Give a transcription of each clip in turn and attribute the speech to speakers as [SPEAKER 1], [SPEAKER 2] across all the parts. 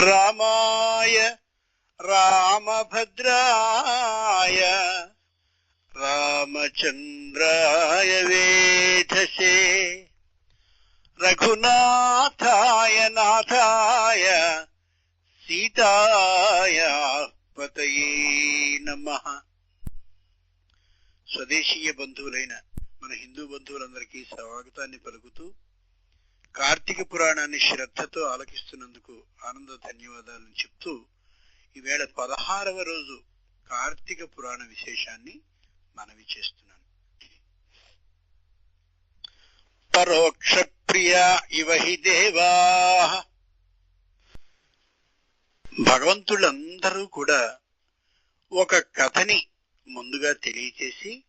[SPEAKER 1] రామాయ రామభద్రాయ రామచంద్రాయ వేధసే రఘునాథాయ నాథాయ సీతాయ పతయే నమ. స్వదేశీయ బంధువులైన మన హిందూ బంధువులందరికీ స్వాగతాన్ని పలుకుతూ కార్తీక పురాణాన్ని శ్రద్ధతో ఆలకిస్తున్నందుకు ఆనంద ధన్యవాదాలను చెప్తూ ఈవేళ పదహారవ రోజు కార్తీక పురాణ విశేషాన్ని మనవి చేస్తున్నాను. పరోక్ష ప్రియా ఇవ హి దేవా. భగవంతులందరూ కూడా ఒక కథని ముందుగా తెలియచేసి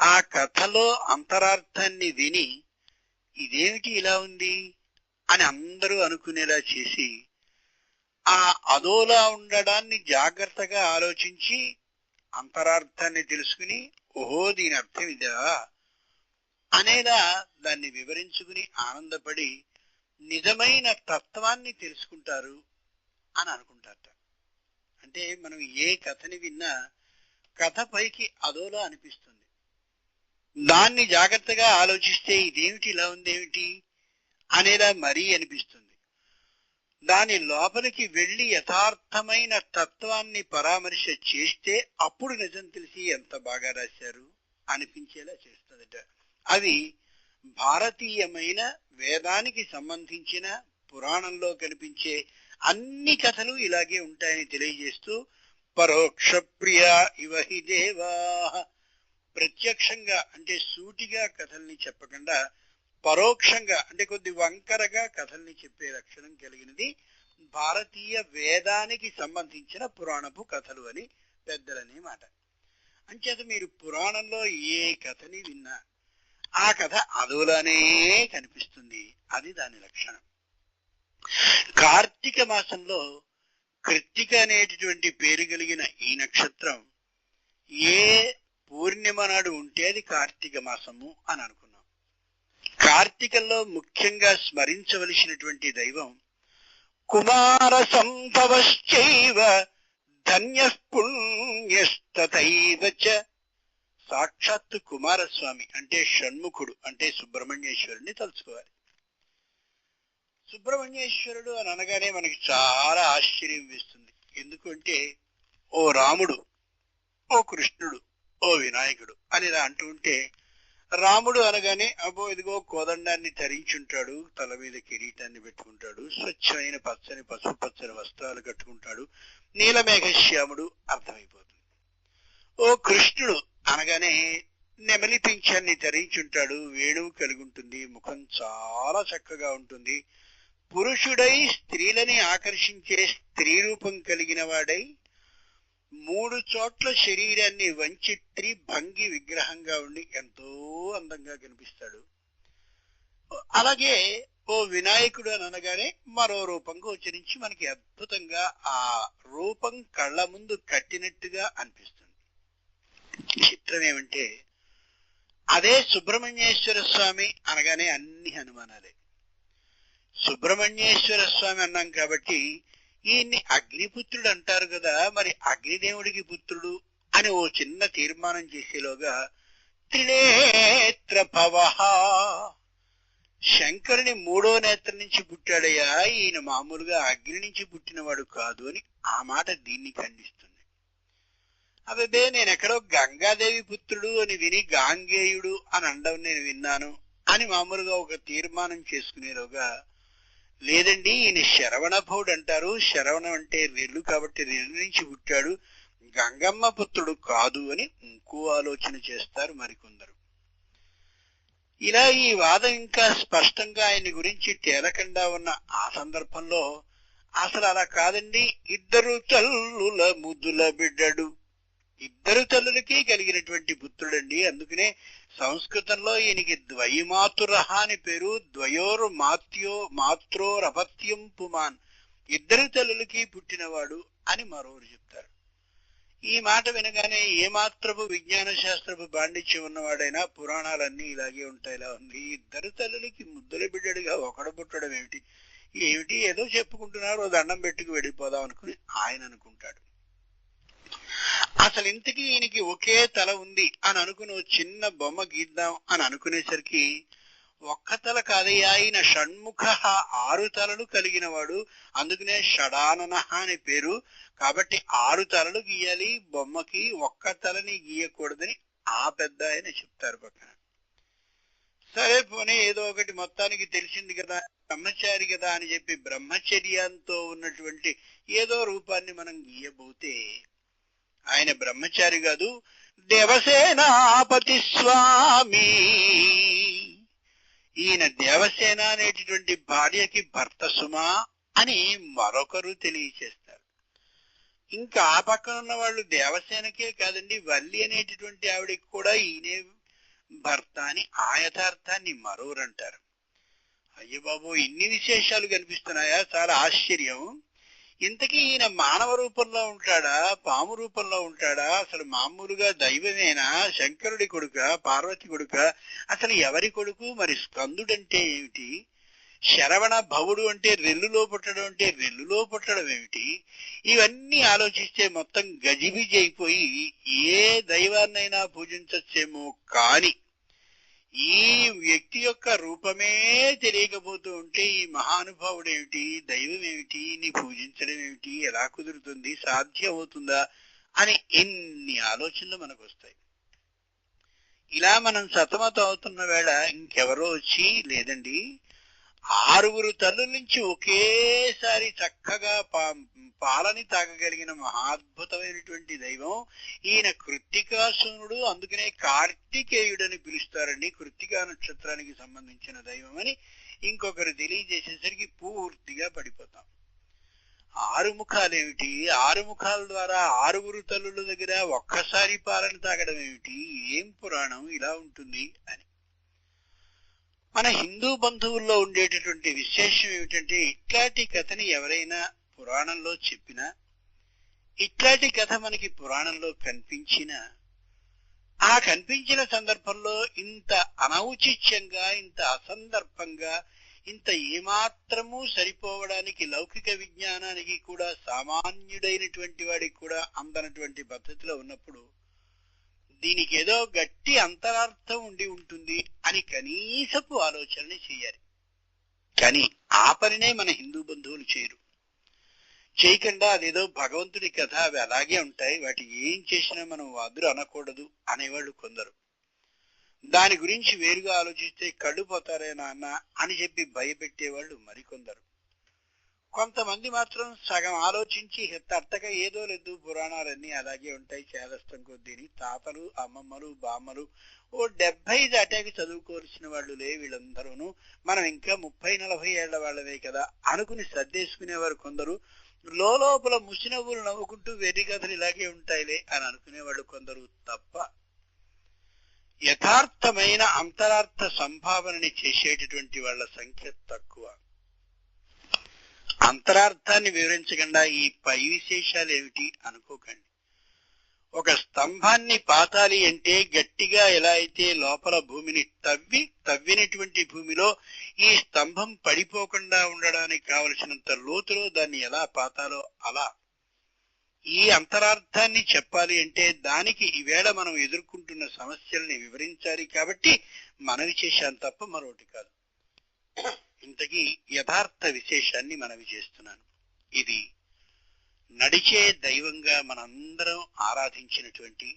[SPEAKER 1] ఆ కథలో అంతరార్థాన్ని విని ఇదేమిటి ఇలా ఉంది? అని అందరూ అనుకునేలా చేసి ఆ అదోలా ఉండడాన్ని జాగ్రత్తగా ఆలోచించి అంతరార్థాన్ని తెలుసుకుని ఓహో దీని అర్థం ఇదా? అనేలా దాన్ని వివరించుకుని ఆనందపడి నిజమైన తత్వాన్ని తెలుసుకుంటారు అని అనుకుంటారట. అంటే మనం ఏ కథని విన్నా కథ పైకి అదోలా అనిపిస్తుంది. దాన్ని జాగ్రత్తగా ఆలోచిస్తే ఇదేమిటి ఇలా ఉందేమిటి అనేలా మరీ అనిపిస్తుంది. దాని లోపలికి వెళ్ళి యథార్థమైన తత్వాన్ని పరామర్శ చేస్తే అప్పుడు నిజం తెలిసి ఎంత బాగా రాశారు అనిపించేలా చేస్తుందట. అవి భారతీయమైన వేదానికి సంబంధించిన పురాణంలో కనిపించే అన్ని కథలు ఇలాగే ఉంటాయని తెలియజేస్తూ పరోక్ష ప్రియ ఇవహి దేవా ప్రత్యక్షంగా అంటే సూటిగా కథల్ని చెప్పకుండా పరోక్షంగా అంటే కొద్ది వంకరగా కథల్ని చెప్పే లక్షణం కలిగినది భారతీయ వేదానికి సంబంధించిన పురాణపు కథలు అని పెద్దలనే మాట. అంచేత మీరు పురాణంలో ఏ కథని విన్నా ఆ కథ అదోలానే కనిపిస్తుంది. అది దాని లక్షణం. కార్తీక మాసంలో కృత్తిక అనేటటువంటి పేరు కలిగిన ఈ నక్షత్రం ఏ పూర్ణిమ నాడు ఉంటే అది కార్తీక మాసము అని అనుకున్నాం. కార్తీకంలో ముఖ్యంగా స్మరించవలసినటువంటి దైవం కుమార సంభవశ్చైవ ధన్య పుణ్యస్తైవ సాక్షాత్తు కుమారస్వామి అంటే షణ్ముఖుడు అంటే సుబ్రహ్మణ్యేశ్వరుడిని తలుచుకోవాలి. సుబ్రహ్మణ్యేశ్వరుడు అని అనగానే మనకి చాలా ఆశ్చర్యం వేస్తుంది. ఎందుకంటే ఓ రాముడు ఓ కృష్ణుడు ఓ వినాయకుడు అని ఇలా అంటూ ఉంటే రాముడు అనగానే అబ్బో ఇదిగో కోదండాన్ని ధరించుంటాడు తల మీద కిరీటాన్ని పెట్టుకుంటాడు స్వచ్ఛమైన పచ్చని పసుపు పచ్చని వస్త్రాలు కట్టుకుంటాడు నీలమేఘశ్యాముడు అర్థమైపోతుంది. ఓ కృష్ణుడు అనగానే నెమలి పింఛాన్ని ధరించుంటాడు వేణువు కలిగి ఉంటుంది ముఖం చాలా చక్కగా ఉంటుంది. పురుషుడై స్త్రీలని ఆకర్షించే స్త్రీ రూపం కలిగిన వాడై మూడు చోట్ల శరీరాన్ని వంచి త్రిభంగి విగ్రహంగా ఉండి ఎంతో అందంగా కనిపిస్తాడు. అలాగే ఓ వినాయకుడు అని అనగానే మరో రూపం గోచరించి మనకి అద్భుతంగా ఆ రూపం కళ్ళ ముందు కట్టినట్టుగా అనిపిస్తుంది. చిత్రం ఏమంటే అదే సుబ్రహ్మణ్యేశ్వర స్వామి అనగానే అన్ని హనుమానాలే. సుబ్రహ్మణ్యేశ్వర స్వామి అన్నాం కాబట్టి ఈయన్ని అగ్నిపుత్రుడు అంటారు కదా మరి అగ్నిదేవుడికి పుత్రుడు అని ఓ చిన్న తీర్మానం చేసేలోగా త్రినేత్ర భవ. శంకరుని మూడో నేత్రం నుంచి పుట్టాడయ్యా ఈయన మామూలుగా అగ్ని నుంచి పుట్టినవాడు కాదు అని ఆ మాట దీన్ని ఖండిస్తుంది. అబే నేను ఎక్కడో గంగాదేవి పుత్రుడు అని విని గాంగేయుడు అని అండం నేను విన్నాను అని మామూలుగా ఒక తీర్మానం చేసుకునేలోగా లేదండి ఈయన శరవణభవుడు అంటారు శరవణం అంటే రెల్లు కాబట్టి రెల్లు నుంచి పుట్టాడు. గంగమ్మ పుత్రుడు కాదు అని ఇంకో ఆలోచన చేస్తారు మరికొందరు. ఇలా ఈ వాదం ఇంకా స్పష్టంగా ఆయన గురించి తేలకుండా ఉన్న ఆ సందర్భంలో అసలు అలా కాదండి. ఇద్దరు తల్లుల ముద్దుల బిడ్డడు. ఇద్దరు తల్లులకి కలిగినటువంటి పుత్రుడండి. అందుకనే సంస్కృతంలో ఈయనకి ద్వైమాతురహ అని పేరు ద్వయోరు మాత్యో మాత్రోరపత్యం పుమాన్. ఇద్దరు తల్లులకి పుట్టినవాడు అని మరోరు చెప్తారు. ఈ మాట వినగానే ఏమాత్రపు విజ్ఞాన శాస్త్రపు పాండిత్యం ఉన్నవాడైనా పురాణాలన్నీ ఇలాగే ఉంటాయి ఇలా ఉంది. ఇద్దరు తల్లులకి ముద్దుల బిడ్డడిగా ఒకడు పుట్టడం ఏమిటి? ఏమిటి? ఏదో చెప్పుకుంటున్నారు దండం పెట్టుకు వెళ్ళిపోదాం అనుకుని ఆయన అనుకుంటాడు. అసలు ఇంతకీ ఈయనకి ఒకే తల ఉంది అని అనుకుని చిన్న బొమ్మ గీద్దాం అని అనుకునేసరికి ఒక్క తల కాదయ్యా ఆయన షణ్ముఖ ఆరు తలలు కలిగిన వాడు అందుకనే షడానన అని పేరు. కాబట్టి ఆరు తలలు గీయాలి బొమ్మకి ఒక్క తలని గీయకూడదని ఆ పెద్ద ఆయన చెప్తారు పక్కన. సరే పోనీ ఏదో ఒకటి మొత్తానికి తెలిసింది కదా బ్రహ్మచారి కదా అని చెప్పి బ్రహ్మచర్యంతో ఉన్నటువంటి ఏదో రూపాన్ని మనం గీయబోతే ఆయన బ్రహ్మచారి కాదు దేవసేనాపతి స్వామి. ఈయన దేవసేన అనేటటువంటి భార్యకి భర్త సుమా అని మరొకరు తెలియచేస్తారు. ఇంకా ఆ పక్కన ఉన్న వాళ్ళు దేవసేనకే కాదండి వల్లి అనేటటువంటి ఆవిడకి కూడా ఈయనే భర్త అని ఆ యథార్థాన్ని మరోరు అంటారు. అయ్య బాబు ఇన్ని విశేషాలు కనిపిస్తున్నాయా? చాలా ఆశ్చర్యం. ఇంతకీ ఈయన మానవ రూపంలో ఉంటాడా? పాము రూపంలో ఉంటాడా? అసలు మామూలుగా దైవమేనా? శంకరుడి కొడుక? పార్వతి కొడుక? అసలు ఎవరి కొడుకు? మరి స్కందుడంటే ఏమిటి? శరవణ భవుడు అంటే రెల్లులో పుట్టడం అంటే రెల్లులో పుట్టడం ఏమిటి? ఇవన్నీ ఆలోచిస్తే మొత్తం గజిబిజి అయిపోయి ఏ దైవాన్నైనా పూజించచ్చేమో కాని ఈ వ్యక్తి యొక్క రూపమే తెలియకపోతూ ఉంటే ఈ మహానుభావుడు ఏమిటి దైవం ఏమిటి నీ పూజించడం ఏమిటి ఎలా కుదురుతుంది సాధ్యం అవుతుందా అని ఎన్ని ఆలోచనలు మనకు వస్తాయి ఇలా మనం సతమతం అవుతున్న వేళ ఇంకెవరో వచ్చి లేదండి ఆరుగురు తల్లుల నుంచి ఒకేసారి చక్కగా పా- పాలని తాగగలిగిన మహాద్భుతమైనటువంటి దైవం. ఈయన కృత్తికాసునుడు అందుకనే కార్తికేయుడని పిలుస్తారండి. కృత్తికా నక్షత్రానికి సంబంధించిన దైవం అని ఇంకొకరు తెలియజేసేసరికి పూర్తిగా పడిపోతాం. ఆరు ముఖాలేమిటి? ఆరు ముఖాల ద్వారా ఆరుగురు తల్లుల దగ్గర ఒక్కసారి పాలన తాగడం ఏమిటి? ఏం పురాణం ఇలా ఉంటుంది అని. మన హిందూ బంధువుల్లో ఉండేటటువంటి విశేషం ఏమిటంటే ఇట్లాంటి కథని ఎవరైనా పురాణంలో చెప్పినా ఇట్లాంటి కథ మనకి పురాణంలో కనిపించినా ఆ కనిపించిన సందర్భంలో ఇంత అనౌచిత్యంగా ఇంత అసందర్భంగా ఇంత ఏమాత్రము సరిపోవడానికి లౌకిక విజ్ఞానానికి కూడా సామాన్యుడైనటువంటి వాడికి కూడా అందనటువంటి పద్ధతిలో ఉన్నప్పుడు దీనికి ఏదో గట్టి అంతరార్థం ఉండి ఉంటుంది అని కనీసపు ఆలోచనని చేయాలి. కానీ ఆ పనినే మన హిందూ బంధువులు చేయరు. చేయకుండా అదేదో భగవంతుడి కథ అవి అలాగే ఉంటాయి. వాటి ఏం చేసినా మనం వాదురు అనకూడదు అనేవాళ్ళు కొందరు. దాని గురించి వేరుగా ఆలోచిస్తే కళ్ళు పోతారే నాన్న అని చెప్పి భయపెట్టేవాళ్ళు మరికొందరు. కొంతమంది మాత్రం సగం ఆలోచించి తట్టక ఏదో లేదు పురాణాలన్నీ అలాగే ఉంటాయి చేదస్తం కొద్దీని. తాతలు అమ్మమ్మలు బామ్మలు ఓ డెబ్బై దాటాకి చదువుకోవాల్సిన వాళ్ళు లే వీళ్ళందరూను. మనం ఇంకా ముప్పై నలభై ఏళ్ళ వాళ్ళవే కదా అనుకుని సర్దేసుకునేవారు కొందరు. లోపల ముసినవ్వులు నవ్వుకుంటూ వెర్రి కథలు ఇలాగే ఉంటాయిలే అని అనుకునేవాళ్ళు కొందరు తప్ప యథార్థమైన అంతరార్థ సంభావనని చేసేటటువంటి వాళ్ళ సంఖ్య తక్కువ. అంతరార్థాన్ని వివరించకుండా ఈ పై విశేషాలు ఏమిటి అనుకోకండి. ఒక స్తంభాన్ని పాతాలి అంటే గట్టిగా ఎలా అయితే లోపల భూమిని తవ్వి తవ్వినటువంటి భూమిలో ఈ స్తంభం పడిపోకుండా ఉండడానికి కావలసినంత లోతులో దాన్ని ఎలా పాతాలో అలా. ఈ అంతరార్థాన్ని చెప్పాలి అంటే దానికి ఈవేళ మనం ఎదుర్కొంటున్న సమస్యల్ని వివరించాలి కాబట్టి మనవి చేశాను తప్ప మరొకటి కాదు. ఇంతకీ యథార్థ విశేషాన్ని మనవి చేస్తున్నాను. ఇది నడిచే దైవంగా మనందరం ఆరాధించినటువంటి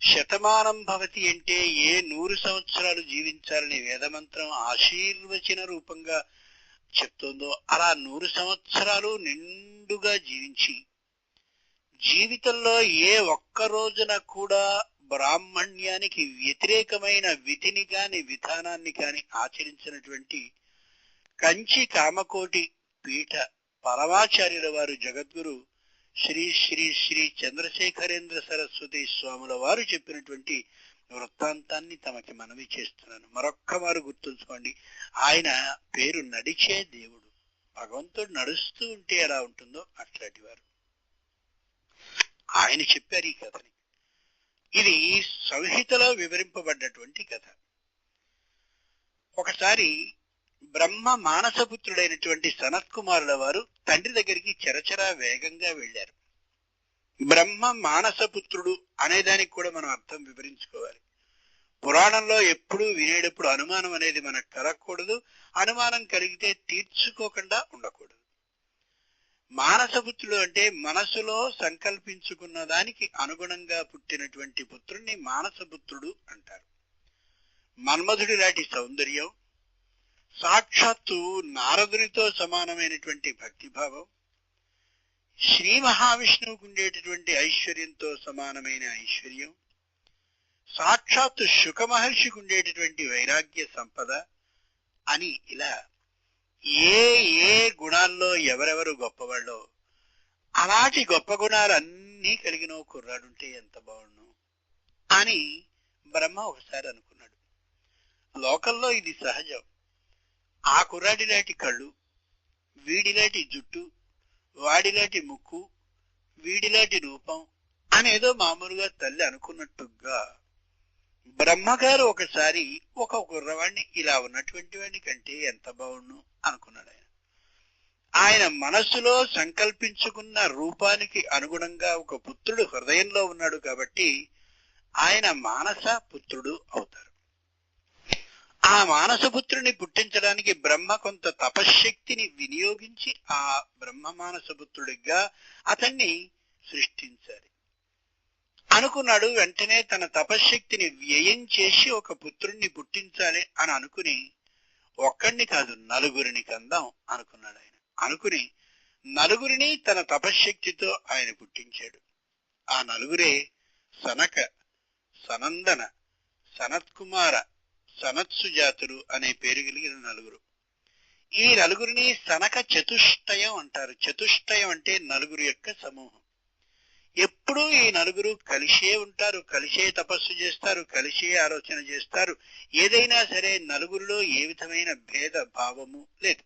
[SPEAKER 1] శతమానం భవతి అంటే ఏ నూరు సంవత్సరాలు జీవించాలని వేదమంత్రం ఆశీర్వచన రూపంగా చెప్తోందో అలా నూరు సంవత్సరాలు నిండుగా జీవించి జీవితంలో ఏ ఒక్క రోజున కూడా బ్రాహ్మణ్యానికి వ్యతిరేకమైన విధిని కాని విధానాన్ని కాని ఆచరించినటువంటి కంచి కామకోటి పీఠ పరమాచార్యుల వారు జగద్గురు శ్రీ శ్రీ శ్రీ చంద్రశేఖరేంద్ర సరస్వతి స్వాముల వారు చెప్పినటువంటి వృత్తాంతాన్ని తమకి మనవి చేస్తున్నాను. మరొక్క వారు గుర్తుంచుకోండి. ఆయన పేరు నడిచే దేవుడు. భగవంతుడు నడుస్తూ ఉంటే ఎలా ఉంటుందో అట్లాంటి వారు. ఆయన చెప్పారు ఈ కథని. ఇది సంహితలో వివరింపబడ్డటువంటి కథ. ఒకసారి బ్రహ్మ మానసపుత్రుడైనటువంటి సనత్కుమారుల వారు తండ్రి దగ్గరికి చరచరా వేగంగా వెళ్ళారు. బ్రహ్మ మానసపుత్రుడు అనేదానికి కూడా మనం అర్థం వివరించుకోవాలి. పురాణంలో ఎప్పుడూ వినేటప్పుడు అనుమానం అనేది మనకు కలగకూడదు అనుమానం కలిగితే తీర్చుకోకుండా ఉండకూడదు. మానసపుత్రుడు అంటే మనసులో సంకల్పించుకున్న దానికి అనుగుణంగా పుట్టినటువంటి పుత్రుణ్ణి మానసపుత్రుడు అంటారు. మన్మధుడి లాంటి సౌందర్యం సాక్షాత్తు నారదునితో సమానమైనటువంటి భక్తిభావం శ్రీ మహావిష్ణువుకు ఉండేటటువంటి ఐశ్వర్యంతో సమానమైన ఐశ్వర్యం సాక్షాత్తు శుక మహర్షికి ఉండేటటువంటి వైరాగ్య సంపద అని ఇలా ఏ ఏ గుణాల్లో ఎవరెవరు గొప్పవాళ్ళో అలాంటి గొప్ప గుణాలన్నీ కలిగిన ఓ కుర్రాడుంటే ఎంత బాగుండు? అని బ్రహ్మ ఒకసారి అనుకున్నాడు. లోకల్లో ఇది సహజం. ఆ కుర్రాడిలాంటి కళ్ళు వీడిలాంటి జుట్టు వాడిలాంటి ముక్కు వీడిలాంటి రూపం అనేదో మామూలుగా తల్లి అనుకున్నట్టుగా బ్రహ్మగారు ఒకసారి ఒక కుర్రవాణ్ణి ఇలా ఉన్నటువంటి వాడిని కంటే ఎంత బాగుండు? అనుకున్నాడు ఆయన. ఆయన మనస్సులో సంకల్పించుకున్న రూపానికి అనుగుణంగా ఒక పుత్రుడు హృదయంలో ఉన్నాడు కాబట్టి ఆయన మానస పుత్రుడు అవుతారు. ఆ మానసపుత్రుని పుట్టించడానికి బ్రహ్మ కొంత తపశ్శక్తిని వినియోగించి ఆ బ్రహ్మ మానసపుత్రుడిగా అతన్ని సృష్టించాలి. అనుకున్నాడు వెంటనే తన తపశ్శక్తిని వ్యయం చేసి ఒక పుత్రుణ్ణి పుట్టించాలి అని అనుకుని ఒక్కడిని కాదు నలుగురిని కందాం అనుకున్నాడు ఆయన. అనుకుని నలుగురిని తన తపశ్శక్తితో ఆయన పుట్టించాడు. ఆ నలుగురే సనక సనందన సనత్కుమార సనత్సుజాతులు అనే పేరు కలిగిన నలుగురు. ఈ నలుగురిని సనక చతుష్టయం అంటారు. చతుష్టయం అంటే నలుగురు యొక్క సమూహం. ఎప్పుడూ ఈ నలుగురు కలిసే ఉంటారు కలిసే తపస్సు చేస్తారు కలిసే ఆలోచన చేస్తారు. ఏదైనా సరే నలుగురిలో ఏ విధమైన భేద భావము లేదు.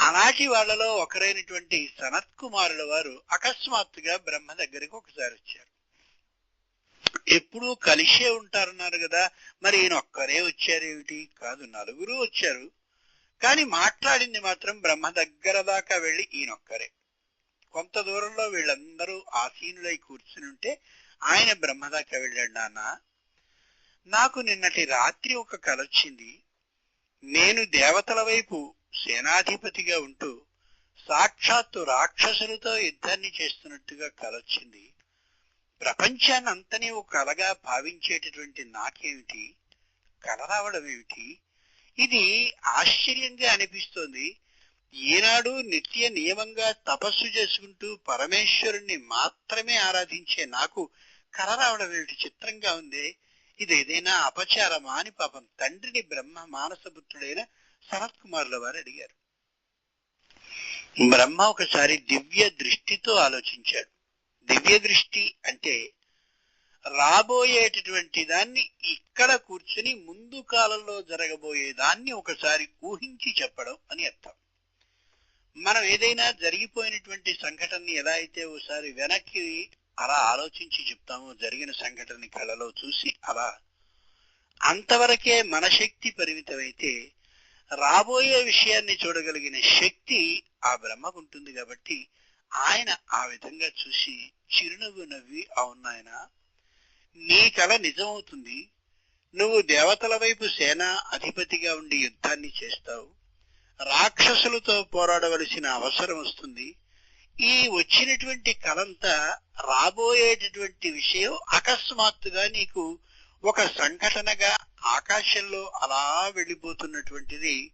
[SPEAKER 1] అలాంటి వాళ్ళలో ఒకరైనటువంటి సనత్ కుమారుల వారు అకస్మాత్తుగా బ్రహ్మ దగ్గరికి ఒకసారి వచ్చారు. ఎప్పుడూ కలిసే ఉంటారన్నారు కదా మరి ఈయన ఒక్కరే వచ్చారేమిటి కాదు నలుగురు వచ్చారు. కానీ మాట్లాడింది మాత్రం బ్రహ్మ దగ్గర దాకా వెళ్ళి ఈయనొక్కరే కొంత దూరంలో వీళ్ళందరూ ఆసీనులై కూర్చుని ఉంటే ఆయన బ్రహ్మ దాకా వెళ్ళాడు నాన్న. నాకు నిన్నటి రాత్రి ఒక కలొచ్చింది నేను దేవతల వైపు సేనాధిపతిగా ఉంటూ సాక్షాత్తు రాక్షసులతో యుద్ధాన్ని చేస్తున్నట్టుగా కలొచ్చింది ప్రపంచాన్ని అంతనే ఒక కలగా భావించేటటువంటి నాకేమిటి? కల రావడం ఏమిటి ఇది ఆశ్చర్యంగా అనిపిస్తోంది. ఈనాడు నిత్య నియమంగా తపస్సు చేసుకుంటూ పరమేశ్వరుణ్ణి మాత్రమే ఆరాధించే నాకు కల రావడం చిత్రంగా ఉంది? ఇది ఏదైనా అపచారమా అని పాపం తండ్రిని బ్రహ్మ మానసపుత్రుడైన శరత్ కుమారుల వారు అడిగారు. బ్రహ్మ ఒకసారి దివ్య దృష్టితో ఆలోచించాడు. దివ్య దృష్టి అంటే రాబోయేటటువంటి దాన్ని ఇక్కడ కూర్చుని ముందు కాలంలో జరగబోయే దాన్ని ఒకసారి ఊహించి చెప్పడం అని అర్థం. మనం ఏదైనా జరిగిపోయినటువంటి సంఘటనని ఎలా అయితే ఒకసారి వెనక్కి అలా ఆలోచించి చెప్తామో జరిగిన సంఘటనని కళలో చూసి అలా అంతవరకే మన శక్తి పరిమితమైతే రాబోయే విషయాన్ని చూడగలిగిన శక్తి ఆ బ్రహ్మకుంటుంది కాబట్టి ఆయన ఆ విధంగా చూసి చిరునవ్వు నవ్వి అవునాయన నీ కళ నిజమవుతుంది. నువ్వు దేవతల వైపు సేనా అధిపతిగా ఉండి యుద్ధాన్ని చేస్తావు. రాక్షసులతో పోరాడవలసిన అవసరం వస్తుంది. ఈ వచ్చినటువంటి కలంతా రాబోయేటటువంటి విషయం అకస్మాత్తుగా నీకు ఒక సంఘటనగా ఆకాశంలో అలా వెళ్ళిపోతున్నటువంటిది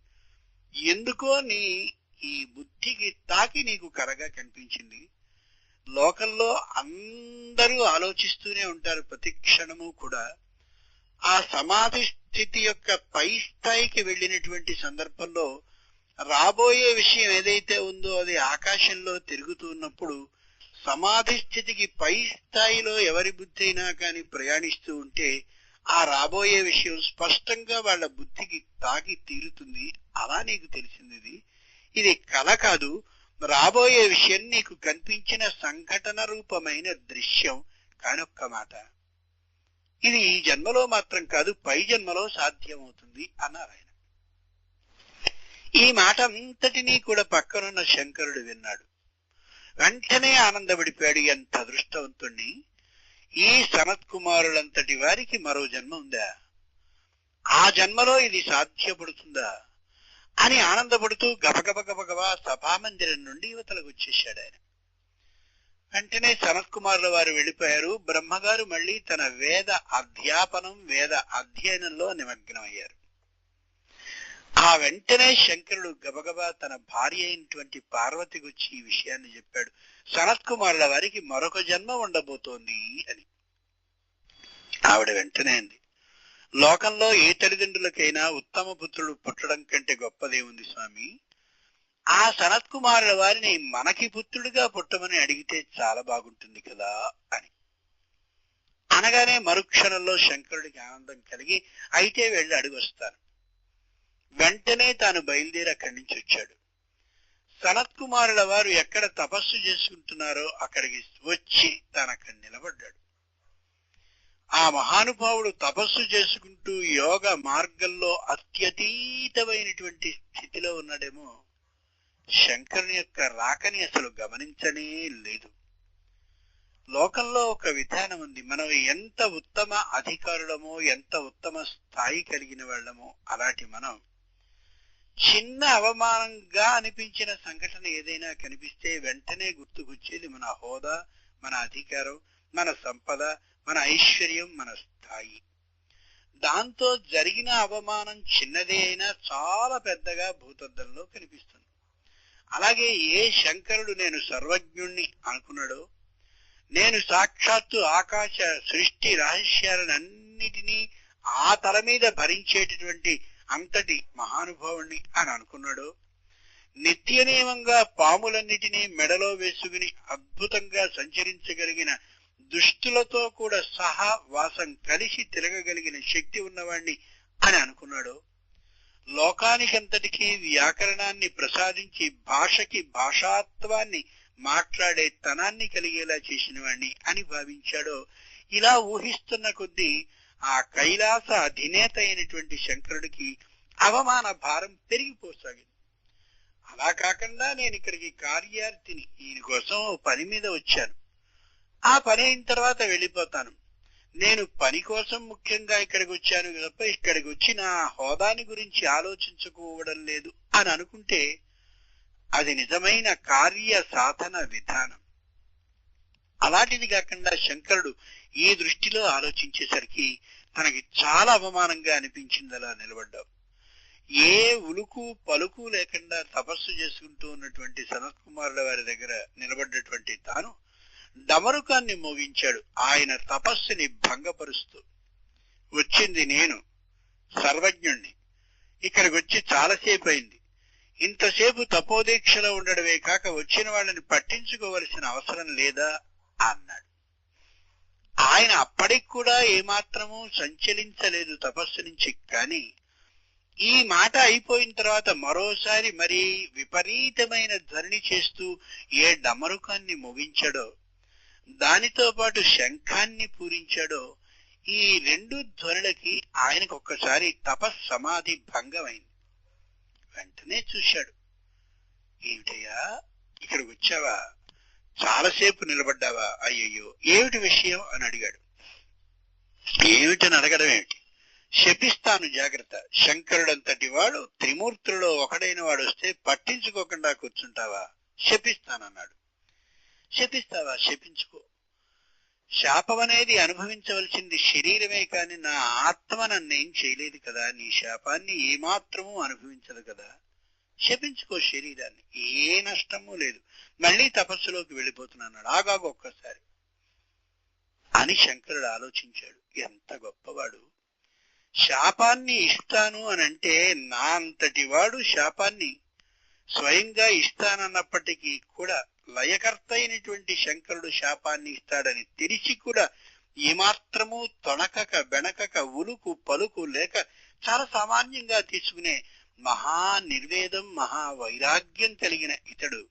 [SPEAKER 1] ఎందుకో నీ ఈ బుద్ధికి తాకి నీకు కరగా కనిపించింది. లోకంలో అందరూ ఆలోచిస్తూనే ఉంటారు ప్రతి క్షణము కూడా. ఆ సమాధి స్థితి యొక్క పై స్థాయికి వెళ్ళినటువంటి సందర్భంలో రాబోయే విషయం ఏదైతే ఉందో అది ఆకాశంలో తిరుగుతున్నప్పుడు సమాధి స్థితికి పై స్థాయిలో ఎవరి బుద్ధి అయినా కానీ ప్రయాణిస్తూ ఉంటే ఆ రాబోయే విషయం స్పష్టంగా వాళ్ళ బుద్ధికి తాకి తీరుతుంది. అలా నీకు తెలిసింది ఇది? కళ కల కాదు. రాబోయే విషయం నీకు కనిపించిన సంఘటన రూపమైన దృశ్యం. కానొక్క మాట. ఇది ఈ జన్మలో మాత్రం కాదు పై జన్మలో సాధ్యమవుతుంది అన్నారు ఆయన ఈ మాట అంతటినీ కూడా పక్కనున్న శంకరుడు విన్నాడు. వెంటనే ఆనందపడిపోయాడు ఎంత అదృష్టవంతుణ్ణి. ఈ సనత్ కుమారులంతటి వారికి మరో జన్మ ఉందా? ఆ జన్మలో ఇది సాధ్యపడుతుందా? అని ఆనందపడుతూ గబగబ గబగబా సభామందిరం నుండి యువతలకు వచ్చేశాడు ఆయన. వెంటనే సనత్ కుమారుల వారు వెళ్ళిపోయారు. బ్రహ్మగారు మళ్ళీ తన వేద అధ్యాపనం వేద అధ్యయనంలో నిమగ్నమయ్యారు. ఆ వెంటనే శంకరుడు గబగబా తన భార్య అయినటువంటి పార్వతి వచ్చి ఈ విషయాన్ని చెప్పాడు. సనత్ కుమారుల వారికి మరొక జన్మ ఉండబోతోంది అని. ఆవిడ వెంటనే అంది లోకంలో ఏ తల్లిదండ్రులకైనా ఉత్తమ పుత్రుడు పుట్టడం కంటే గొప్పదేముంది స్వామి? ఆ సనత్ కుమారుల వారిని మనకి పుత్రుడిగా పుట్టమని అడిగితే చాలా బాగుంటుంది కదా అని. అనగానే మరుక్షణంలో శంకరుడికి ఆనందం కలిగి అయితే వెళ్ళి అడుగు వస్తాను. వెంటనే తాను బయలుదేరి అక్కడి నుంచి వచ్చాడు. సనత్ కుమారుల వారు ఎక్కడ తపస్సు చేసుకుంటున్నారో అక్కడికి వచ్చి తాను అక్కడ నిలబడ్డాడు. ఆ మహానుభావుడు తపస్సు చేసుకుంటూ యోగ మార్గంలో అత్యతీతమైనటువంటి స్థితిలో ఉన్నాడేమో శంకరుని యొక్క రాకని అసలు గమనించనే లేదు. లోకంలో ఒక విధానం ఉంది. మనం ఎంత ఉత్తమ అధికారులమో ఎంత ఉత్తమ స్థాయి కలిగిన వాళ్ళమో అలాంటి మనం చిన్న అవమానంగా అనిపించిన సంఘటన ఏదైనా కనిపిస్తే వెంటనే గుర్తుకొచ్చేది మన హోదా మన అధికారం మన సంపద మన ఐశ్వర్యం మన స్థాయి. దాంతో జరిగిన అవమానం చిన్నదే అయినా చాలా పెద్దగా భూతద్దంలో కనిపిస్తుంది. అలాగే ఏ శంకరుడు నేను సర్వజ్ఞుణ్ణి అనుకున్నాడో నేను సాక్షాత్తు ఆకాశ సృష్టి రహస్యాలన్నిటినీ ఆ తల మీద భరించేటటువంటి అంతటి మహానుభావుణ్ణి అని అనుకున్నాడు. నిత్య నియమంగా పాములన్నిటినీ మెడలో వేసుకుని అద్భుతంగా సంచరించగలిగిన దుష్టులతో కూడా సహా వాసం కలిసి తిరగగలిగిన శక్తి ఉన్నవాణ్ణి అని అనుకున్నాడు. లోకానికంతటికీ వ్యాకరణాన్ని ప్రసాదించి భాషకి భాషాత్వాన్ని మాట్లాడే తనాన్ని కలిగేలా చేసిన వాణ్ణి అని భావించాడో. ఇలా ఊహిస్తున్న కొద్దీ ఆ కైలాస అధినేత అయినటువంటి శంకరుడికి అవమాన భారం పెరిగిపోసాగింది. అలా కాకుండా నేను ఇక్కడికి కార్యార్థిని ఈయన కోసం పని మీద వచ్చాను. ఆ పని అయిన తర్వాత వెళ్ళిపోతాను. నేను పని కోసం ముఖ్యంగా ఇక్కడికి వచ్చాను తప్ప ఇక్కడికి వచ్చి నా హోదాని గురించి ఆలోచించుకోవడం లేదు అని అనుకుంటే అది నిజమైన కార్య సాధన విధానం. అలాంటిది కాకుండా శంకరుడు ఈ దృష్టిలో ఆలోచించేసరికి తనకి చాలా అవమానంగా అనిపించింది అలా నిలబడ్డావు. ఏ ఉలుకు పలుకు లేకుండా తపస్సు చేసుకుంటూ ఉన్నటువంటి సనత్ కుమారుల వారి దగ్గర నిలబడ్డటువంటి తాను డమరుకాన్ని మోగించాడు. ఆయన తపస్సుని భంగపరుస్తూ వచ్చింది నేను సర్వజ్ఞుణ్ణి. ఇక్కడికి వచ్చి చాలాసేపు అయింది. ఇంతసేపు తపోదీక్షలో ఉండడమే కాక వచ్చిన వాళ్ళని పట్టించుకోవలసిన అవసరం లేదా? అన్నాడు. ఆయన అప్పటికి కూడా ఏమాత్రము సంచలించలేదు తపస్సు నుంచి కానీ ఈ మాట అయిపోయిన తర్వాత మరోసారి మరి విపరీతమైన ధ్వని చేస్తూ ఏ డమరుకాన్ని ముగించాడో దానితో పాటు శంఖాన్ని పూరించాడో ఈ రెండు ధ్వనులకి ఆయనకు ఒక్కసారి తపస్సమాధి భంగమైంది. వెంటనే చూశాడు. ఏమిటయ్యా? ఇక్కడికి వచ్చావా? చాలాసేపు నిలబడ్డావా? అయ్యయ్యో ఏమిటి విషయం అని అడిగాడు. ఏమిటని అడగడం ఏమిటి? శపిస్తాను జాగ్రత్త. శంకరుడంతటి వాడు త్రిమూర్తులలో ఒకడైన వాడు వస్తే పట్టించుకోకుండా కూర్చుంటావా? శపిస్తానన్నాడు. శపిస్తావా? శపించుకో. శాపం అనేది అనుభవించవలసింది శరీరమే కాని నా ఆత్మ నన్నేం చేయలేదు కదా? నీ శాపాన్ని ఏమాత్రము అనుభవించదు కదా? శపించుకో శరీరాన్ని. ఏ నష్టము లేదు. మళ్ళీ తపస్సులోకి వెళ్ళిపోతున్నాడు ఆగాగు ఒక్కసారి. అని శంకరుడు ఆలోచించాడు. ఎంత గొప్పవాడు. శాపాన్ని ఇస్తాను అని అంటే నా అంతటి వాడు శాపాన్ని స్వయంగా ఇస్తానన్నప్పటికీ కూడా లయకర్త అయినటువంటి శంకరుడు శాపాన్ని ఇస్తాడని తెలిసి కూడా ఏమాత్రము తొణకక బెణకక ఉలుకు పలుకు లేక చాలా సామాన్యంగా తీసుకునే మహా నిర్వేదం మహా వైరాగ్యం కలిగిన ఇతడు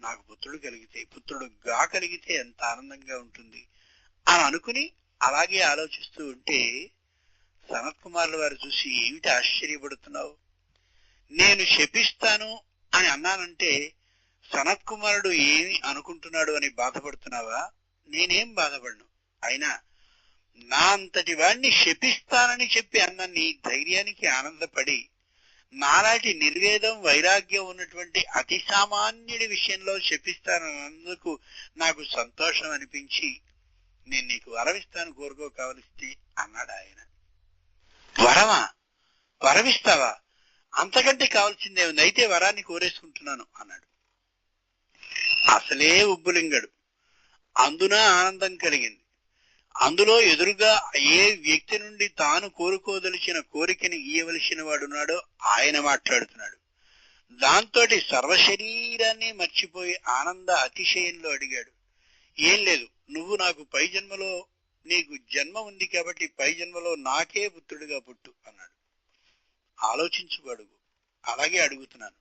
[SPEAKER 1] నాకు పుత్రుడు కలిగితే పుత్రుడుగా కలిగితే ఎంత ఆనందంగా ఉంటుంది అని అనుకుని అలాగే ఆలోచిస్తూ ఉంటే సనత్ కుమార్ల వారు చూసి ఏమిటి ఆశ్చర్యపడుతున్నావు? నేను శపిస్తాను అని అన్నానంటే సనత్ కుమారుడు ఏమి అనుకుంటున్నాడు అని బాధపడుతున్నావా? నేనేం బాధపడను. అయినా నా అంతటి వాణ్ణి శపిస్తానని చెప్పి అన్న నీ ధైర్యానికి ఆనందపడి నాలాంటి నిర్వేదం వైరాగ్యం ఉన్నటువంటి అతి సామాన్యుడి విషయంలో శపిస్తానన్నందుకు నాకు సంతోషం అనిపించి నేను నీకు వరమిస్తాను కోరుకో కావలిస్తే అన్నాడు ఆయన. వరమా? వరమిస్తావా? అంతకంటే కావాల్సిందే అయితే వరాన్ని కోరేసుకుంటున్నాను అన్నాడు. అసలే ఉబ్బులింగడు. అందున ఆనందం కలిగింది. అందులో ఎదురుగా ఏ వ్యక్తి నుండి తాను కోరుకోదలిచిన కోరికని ఇయ్యవలసిన వాడున్నాడో ఆయన మాట్లాడుతున్నాడు. దాంతో సర్వశరీరాన్ని మర్చిపోయి ఆనంద అతిశయంలో అడిగాడు. ఏం లేదు నువ్వు నాకు పై జన్మలో నీకు జన్మ ఉంది కాబట్టి పై జన్మలో నాకే పుత్రుడిగా పుట్టు అన్నాడు. ఆలోచించుకు అడుగు అలాగే అడుగుతున్నాను.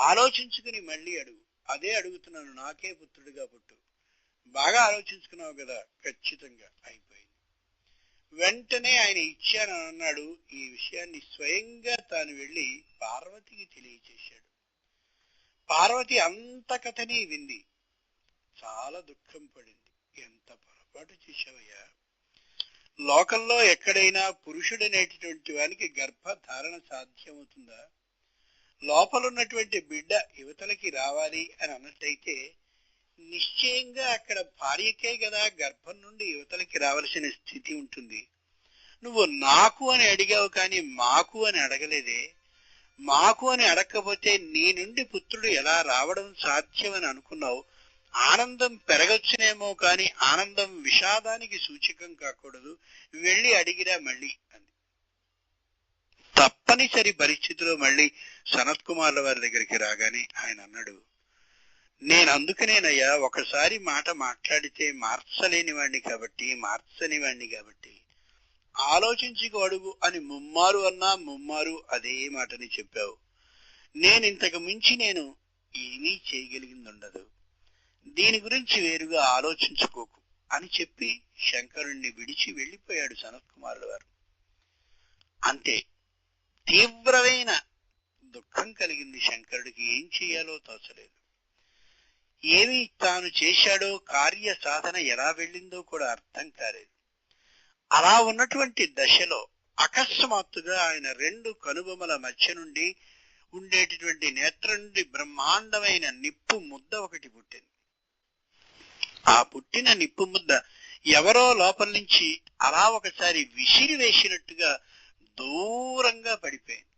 [SPEAKER 1] ఆలోచించుకుని మళ్ళీ అడుగు. అదే అడుగుతున్నాను నాకే పుత్రుడిగా పుట్టు. బాగా ఆలోచించుకున్నావు కదా ఖచ్చితంగా అయిపోయింది. వెంటనే ఆయన ఇచ్చానని అన్నాడు. ఈ విషయాన్ని స్వయంగా తాను వెళ్ళి పార్వతికి తెలియచేశాడు. పార్వతి అంత కథని వింది. చాలా దుఃఖం పడింది. ఎంత పొరపాటు చేశావయ్యా? లోకంలో ఎక్కడైనా పురుషుడనేటటువంటి వానికి గర్భధారణ సాధ్యమవుతుందా? లోపలున్నటువంటి బిడ్డ యువతలకి రావాలి అని అన్నట్టయితే నిశ్చయంగా అక్కడ భార్యకే కదా గర్భం నుండి యువతలకి రావలసిన స్థితి ఉంటుంది. నువ్వు నాకు అని అడిగావు కానీ మాకు అని అడగలేదే. మాకు అని అడగకపోతే నీ నుండి పుత్రుడు ఎలా రావడం సాధ్యమని అనుకున్నావు? ఆనందం పెరగచ్చునేమో కానీ ఆనందం విషాదానికి సూచకం కాకూడదు. వెళ్ళి అడిగిరా మళ్ళీ అంది. తప్పనిసరి పరిస్థితిలో మళ్ళీ సనత్ కుమార్ల వారి దగ్గరికి రాగానే ఆయన అన్నాడు నేను అందుకనేనయ్యా ఒకసారి మాట మాట్లాడితే మార్చలేని వాడిని కాబట్టి మార్చని వాడిని కాబట్టి. ఆలోచించుకు అడుగు అని ముమ్మారు అన్నా ముమ్మారు అదే మాటని చెప్పావు. నేను ఇంతకు మించి నేను ఏమీ చేయగలిగింది ఉండదు దీని గురించి వేరుగా ఆలోచించుకోకు అని చెప్పి శంకరుణ్ణి విడిచి వెళ్ళిపోయాడు సనత్ కుమారుడు వారు. అంతే. తీవ్రమైన దుఃఖం కలిగింది శంకరుడికి. ఏం చేయాలో తోచలేదు. ఏమి తాను చేశాడో కార్య సాధన ఎలా వెళ్ళిందో కూడా అర్థం కాలేదు. అలా ఉన్నటువంటి దశలో అకస్మాత్తుగా ఆయన రెండు కనుబొమల మధ్య నుండి ఉండేటటువంటి నేత్రం నుండి బ్రహ్మాండమైన నిప్పు ముద్ద ఒకటి పుట్టింది. ఆ పుట్టిన నిప్పు ముద్ద ఎవరో లోపల నుంచి అలా ఒకసారి విసిరి వేసినట్టుగా దూరంగా పడిపోయింది.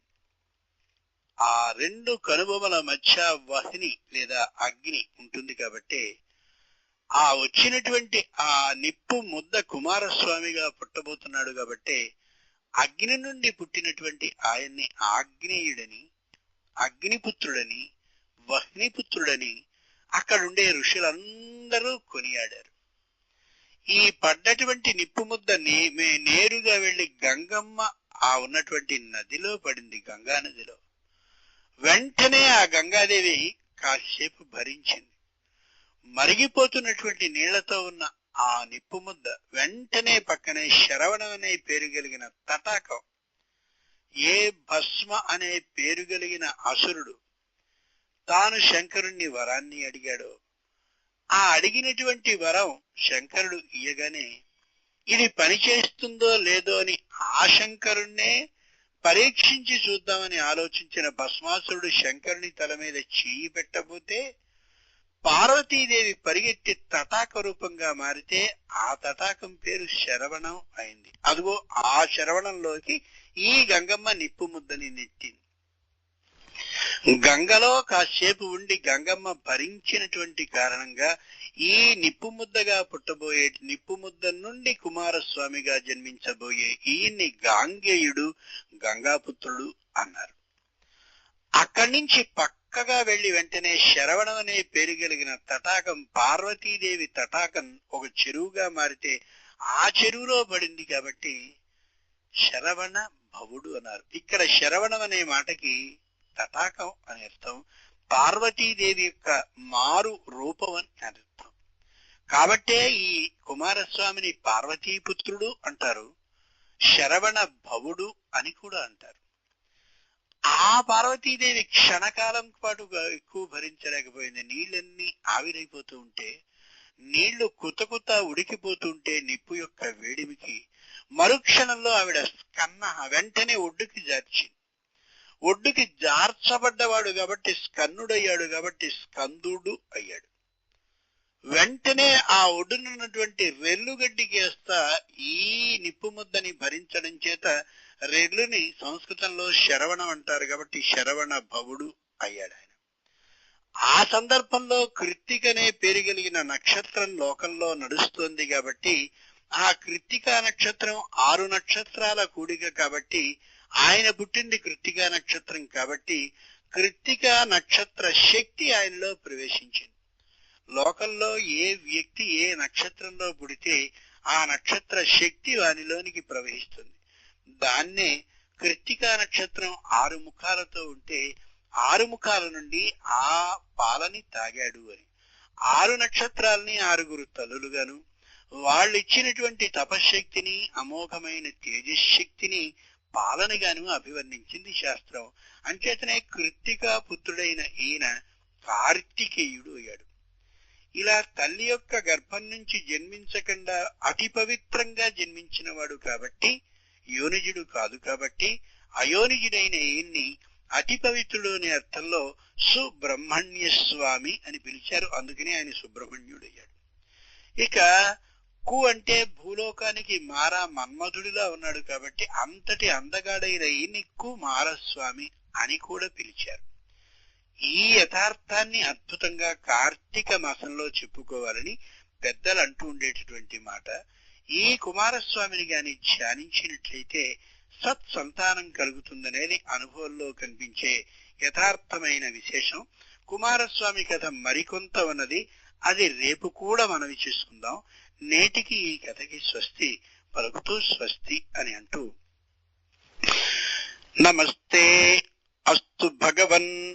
[SPEAKER 1] ఆ రెండు కనుబొమల మధ్య వహిని లేదా అగ్ని ఉంటుంది కాబట్టి ఆ వచ్చినటువంటి ఆ నిప్పు ముద్ద కుమారస్వామిగా పుట్టబోతున్నాడు కాబట్టి అగ్ని నుండి పుట్టినటువంటి ఆయన్ని ఆగ్నేయుడని అగ్నిపుత్రుడని వహ్నిపుత్రుడని అక్కడుండే ఋషులందరూ కొనియాడారు. ఈ పడ్డటువంటి నిప్పు ముద్ద నే- మే- నేరుగా వెళ్ళి గంగమ్మ ఆ ఉన్నటువంటి నదిలో పడింది గంగా నదిలో వెంటనే ఆ గంగాదేవి కాసేపు భరించింది. మరిగిపోతున్నటువంటి నీళ్ళతో ఉన్న ఆ నిప్పు ముద్ద వెంటనే పక్కనే శరవణం అనే పేరు కలిగిన తటాకం ఏ భస్మ అనే పేరు కలిగిన అసురుడు తాను శంకరుణ్ణి వరాన్ని అడిగాడో. ఆ అడిగినటువంటి వరం శంకరుడు ఇయ్యగానే ఇది పనిచేస్తుందో లేదో అని ఆ శంకరుణ్ణే పరీక్షించి చూద్దామని ఆలోచించిన భస్మాసురుడు శంకరుని తల మీద చేయి పెట్టబోతే పార్వతీదేవి పరిగెత్తి తటాక రూపంగా మారితే ఆ తటాకం పేరు శరవణం అయింది. అదిగో ఆ శరవణంలోకి ఈ గంగమ్మ నిప్పు ముద్దని నెట్టింది. గంగలో కాసేపు ఉండి గంగమ్మ భరించినటువంటి కారణంగా ఈ నిప్పు ముద్దగా పుట్టబోయే నిప్పు ముద్ద నుండి కుమారస్వామిగా జన్మించబోయే ఈయన్ని గాంగేయుడు గంగాపుత్రుడు అన్నారు. అక్కడి నుంచి పక్కగా వెళ్ళి వెంటనే శరవణం అనే పేరు కలిగిన తటాకం పార్వతీదేవి తటాకం ఒక చెరువుగా మారితే ఆ చెరువులో పడింది కాబట్టి శరవణ భవుడు అన్నారు. ఇక్కడ శరవణం అనే మాటకి తటాకం అని అర్థం పార్వతీదేవి యొక్క మారు రూపం అని అర్థం. కాబట్టే ఈ కుమారస్వామిని పార్వతీపుత్రుడు అంటారు శరవణ భవుడు అని కూడా అంటారు. ఆ పార్వతీదేవి క్షణకాలం పాటు ఎక్కువ భరించలేకపోయింది. నీళ్ళన్నీ ఆవిరైపోతూ ఉంటే నీళ్ళు కుత కుత ఉడికిపోతుంటే నిప్పు యొక్క వేడిమికి మరుక్షణంలో ఆవిడ స్కన్న వెంటనే ఒడ్డుకి జార్చింది. ఒడ్డుకి జార్చబడ్డవాడు కాబట్టి స్కన్నుడయ్యాడు కాబట్టి స్కందుడు అయ్యాడు. వెంటనే ఆ ఒడ్డునున్నటువంటి రెల్లుగడ్డికి వేస్తా ఈ నిప్పు ముద్దని భరించడం చేత రెల్లుని సంస్కృతంలో శరవణం అంటారు కాబట్టి శరవణ భవుడు అయ్యాడు ఆయన. ఆ సందర్భంలో కృత్తికనే పేరు కలిగిన నక్షత్రం లోకంలో నడుస్తోంది కాబట్టి ఆ కృత్తికా నక్షత్రం ఆరు నక్షత్రాల కూడిక కాబట్టి ఆయన పుట్టింది కృత్తికా నక్షత్రం కాబట్టి కృత్తికా నక్షత్ర శక్తి ఆయనలో ప్రవేశించింది. లోకంలో ఏ వ్యక్తి ఏ నక్షత్రంలో పుడితే ఆ నక్షత్ర శక్తి వానిలోనికి ప్రవహిస్తుంది. దాన్నే కృత్తికా నక్షత్రం ఆరు ముఖాలతో ఉంటే ఆరు ముఖాల నుండి ఆ పాలని తాగాడు అని. ఆరు నక్షత్రాలని ఆరుగురు తల్లులుగాను వాళ్ళు ఇచ్చినటువంటి తపశ్శక్తిని అమోఘమైన తేజశక్తిని పాలనగాను అభివర్ణించింది శాస్త్రం. అంచేతనే కృత్తికా పుత్రుడైన ఈయన కార్తికేయుడు అయ్యాడు. ఇలా తల్లి యొక్క గర్భం నుంచి జన్మించకుండా అతి పవిత్రంగా జన్మించిన వాడు కాబట్టి యోనిజుడు కాదు కాబట్టి అయోనిజుడైన ఈయన్ని అతి పవిత్రుడు అనే అర్థంలో సుబ్రహ్మణ్య స్వామి అని పిలిచారు. అందుకనే ఆయన సుబ్రహ్మణ్యుడయ్యాడు. ఇక కు అంటే భూలోకానికి మారా మన్మధుడిలా ఉన్నాడు కాబట్టి అంతటి అందగాడైన ఈయన్ని కు మారస్వామి అని కూడా పిలిచారు. ఈ యథార్థాన్ని అద్భుతంగా కార్తీక మాసంలో చెప్పుకోవాలని పెద్దలు అంటూ ఉండేటటువంటి మాట. ఈ కుమారస్వామిని గాని ధ్యానించినట్లయితే సత్సంతానం కలుగుతుందనేది అనుభవంలో కనిపించే యథార్థమైన విశేషం. కుమారస్వామి కథ మరికొంత ఉన్నది. అది రేపు కూడా మనవి చేసుకుందాం. నేటికి ఈ కథకి స్వస్తి పలుకుతూ స్వస్తి అని అంటూ. నమస్తే. అస్తు భగవన్